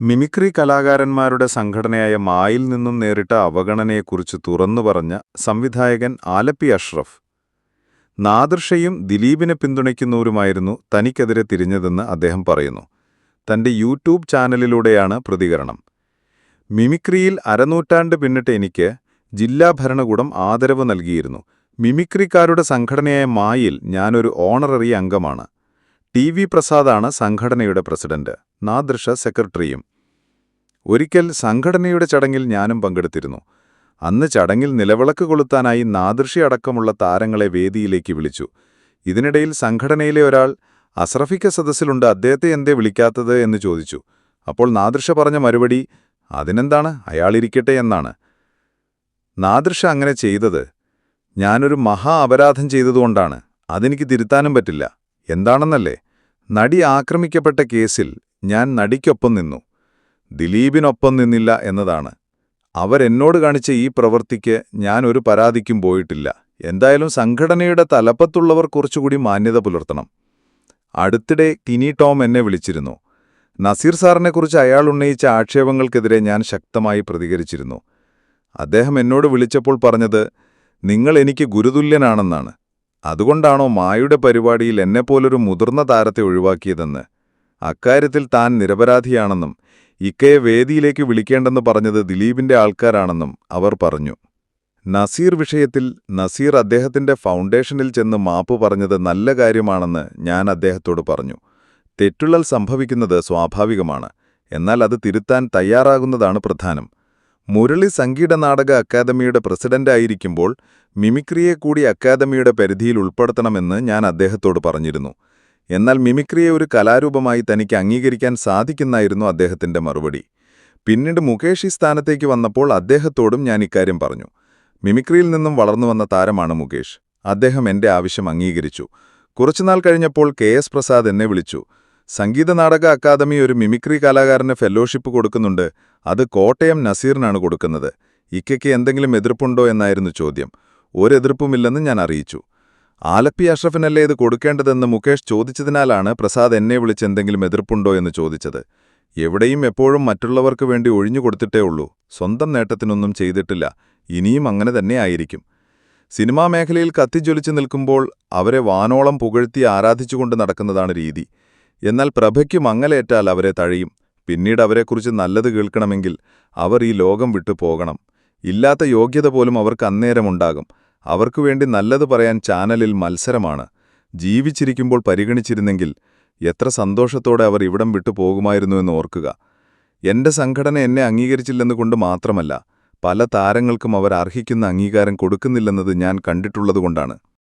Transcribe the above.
Mimicry കലാകാരന്മാരുടെ സംഘടനയായ മായിൽ നിന്നും നേരിട്ട അവഗണനയെക്കുറിച്ച് തുറന്നു പറഞ്ഞ സംവിധായകൻ ആലപ്പി അഷ്റഫ്. നാദൃഷയും ദിലീപിനെ പിന്തുണയ്ക്കുന്നവരുമായിരുന്നു തനിക്കെതിരെ തിരിഞ്ഞതെന്ന് അദ്ദേഹം പറയുന്നു. തന്റെ യൂട്യൂബ് ചാനലിലൂടെയാണ് പ്രതികരണം. മിമിക്രിയിൽ അരനൂറ്റാണ്ട് പിന്നിട്ട് എനിക്ക് ജില്ലാ ഭരണകൂടം ആദരവ് നൽകിയിരുന്നു. മിമിക്രിക്കാരുടെ സംഘടനയായ മായിൽ ഞാനൊരു ഓണററി അംഗമാണ്. ടി വി പ്രസാദാണ് സംഘടനയുടെ പ്രസിഡന്റ്. നാദൃഷ സെക്രട്ടറിയും. ഒരിക്കൽ സംഘടനയുടെ ചടങ്ങിൽ ഞാനും പങ്കെടുത്തിരുന്നു. അന്ന് ചടങ്ങിൽ നിലവിളക്ക് കൊളുത്താനായി നാദൃഷി അടക്കമുള്ള താരങ്ങളെ വേദിയിലേക്ക് വിളിച്ചു. ഇതിനിടയിൽ സംഘടനയിലെ ഒരാൾ അസ്രഫിക്ക സദസ്സിലുണ്ട് അദ്ദേഹത്തെ എന്തേ വിളിക്കാത്തത്? എന്ന് ചോദിച്ചു. അപ്പോൾ നാദൃഷ പറഞ്ഞ മറുപടി അതിനെന്താണ്? അയാളിരിക്കട്ടെ എന്നാണ്. നാദൃഷ അങ്ങനെ ചെയ്തത് ഞാനൊരു മഹാ അപരാധം ചെയ്തതുകൊണ്ടാണ്. അതെനിക്ക് തിരുത്താനും പറ്റില്ല. എന്താണെന്നല്ലേ? നടി ആക്രമിക്കപ്പെട്ട കേസിൽ ഞാൻ നടിക്കൊപ്പം നിന്നു. ദിലീപിനൊപ്പം നിന്നില്ല എന്നതാണ്. അവരെന്നോട് കാണിച്ച ഈ പ്രവൃത്തിക്ക് ഞാൻ ഒരു പരാതിക്കും പോയിട്ടില്ല. എന്തായാലും സംഘടനയുടെ തലപ്പത്തുള്ളവർ കുറച്ചുകൂടി മാന്യത പുലർത്തണം. അടുത്തിടെ ടിനി ടോം എന്നെ വിളിച്ചിരുന്നു. നസീർ സാറിനെക്കുറിച്ച് അയാൾ ഉന്നയിച്ച ആക്ഷേപങ്ങൾക്കെതിരെ ഞാൻ ശക്തമായി പ്രതികരിച്ചിരുന്നു. അദ്ദേഹം എന്നോട് വിളിച്ചപ്പോൾ പറഞ്ഞത് നിങ്ങൾ എനിക്ക് ഗുരുതുല്യനാണെന്നാണ്. അതുകൊണ്ടാണോ മായുടെ പരിപാടിയിൽ എന്നെപ്പോലൊരു മുതിർന്ന താരത്തെ ഒഴിവാക്കിയതെന്ന്? അക്കാര്യത്തിൽ താൻ നിരപരാധിയാണെന്നും ഇക്കയെ വേദിയിലേക്ക് വിളിക്കേണ്ടെന്ന് പറഞ്ഞത് ദിലീപിന്റെ ആൾക്കാരാണെന്നും അവർ പറഞ്ഞു. നസീർ വിഷയത്തിൽ നസീർ അദ്ദേഹത്തിന്റെ ഫൗണ്ടേഷനിൽ ചെന്ന് മാപ്പ് പറഞ്ഞത് നല്ല കാര്യമാണെന്ന് ഞാൻ അദ്ദേഹത്തോട് പറഞ്ഞു. തെറ്റുള്ളൽ സംഭവിക്കുന്നത് സ്വാഭാവികമാണ്. എന്നാൽ അത് തിരുത്താൻ തയ്യാറാകുന്നതാണ് പ്രധാനം. മുരളി സംഗീത നാടക അക്കാദമിയുടെ പ്രസിഡന്റായിരിക്കുമ്പോൾ മിമിക്രിയെ കൂടി അക്കാദമിയുടെ പരിധിയിൽ ഉൾപ്പെടുത്തണമെന്ന് ഞാൻ അദ്ദേഹത്തോട് പറഞ്ഞിരുന്നു. എന്നാൽ മിമിക്രിയെ ഒരു കലാരൂപമായി തനിക്ക് അംഗീകരിക്കാൻ സാധിക്കുന്നായിരുന്നു അദ്ദേഹത്തിന്റെ മറുപടി. പിന്നീട് മുകേഷ് ഈ സ്ഥാനത്തേക്ക് വന്നപ്പോൾ അദ്ദേഹത്തോടും ഞാൻ ഇക്കാര്യം പറഞ്ഞു. മിമിക്രിയിൽ നിന്നും വളർന്നു വന്ന താരമാണ് മുകേഷ്. അദ്ദേഹം എന്റെ ആവശ്യം അംഗീകരിച്ചു. കുറച്ചുനാൾ കഴിഞ്ഞപ്പോൾ കെ എസ് പ്രസാദ് എന്നെ വിളിച്ചു. സംഗീത നാടക അക്കാദമി ഒരു മിമിക്രി കലാകാരന് ഫെലോഷിപ്പ് കൊടുക്കുന്നുണ്ട്. അത് കോട്ടയം നസീറിനാണ് കൊടുക്കുന്നത്. ഇക്കയ്ക്ക് എന്തെങ്കിലും എതിർപ്പുണ്ടോ എന്നായിരുന്നു ചോദ്യം. ഒരെതിർപ്പുമില്ലെന്ന് ഞാൻ അറിയിച്ചു. ആലപ്പി അഷ്റഫിനല്ലേ ഇത് കൊടുക്കേണ്ടതെന്ന് മുകേഷ് ചോദിച്ചതിനാലാണ് പ്രസാദ് എന്നെ വിളിച്ച് എന്തെങ്കിലും എതിർപ്പുണ്ടോ എന്ന് ചോദിച്ചത്. എവിടെയും എപ്പോഴും മറ്റുള്ളവർക്ക് വേണ്ടി ഒഴിഞ്ഞു കൊടുത്തിട്ടേ ഉള്ളൂ. സ്വന്തം നേട്ടത്തിനൊന്നും ചെയ്തിട്ടില്ല. ഇനിയും അങ്ങനെ തന്നെ ആയിരിക്കും. സിനിമാ മേഖലയിൽ കത്തിജ്വലിച്ചു നിൽക്കുമ്പോൾ അവരെ വാനോളം പുകഴ്ത്തി ആരാധിച്ചുകൊണ്ട് നടക്കുന്നതാണ് രീതി. എന്നാൽ പ്രഭയ്ക്ക് മങ്ങലേറ്റാൽ അവരെ തഴയും. പിന്നീട് അവരെക്കുറിച്ച് നല്ലത് കേൾക്കണമെങ്കിൽ അവർ ഈ ലോകം വിട്ടു പോകണം ഇല്ലാത്ത യോഗ്യത പോലും അവർക്ക് അന്നേരമുണ്ടാകും. അവർക്കുവേണ്ടി നല്ലത് പറയാൻ ചാനലിൽ മത്സരമാണ്. ജീവിച്ചിരിക്കുമ്പോൾ പരിഗണിച്ചിരുന്നെങ്കിൽ എത്ര സന്തോഷത്തോടെ അവർ ഇവിടം വിട്ടു പോകുമായിരുന്നു എന്ന് ഓർക്കുക. എന്റെ സംഘടന എന്നെ അംഗീകരിച്ചില്ലെന്നുകൊണ്ട് മാത്രമല്ല പല താരങ്ങൾക്കും അവർ അർഹിക്കുന്ന അംഗീകാരം കൊടുക്കുന്നില്ലെന്നത് ഞാൻ കണ്ടിട്ടുള്ളതുകൊണ്ടാണ്.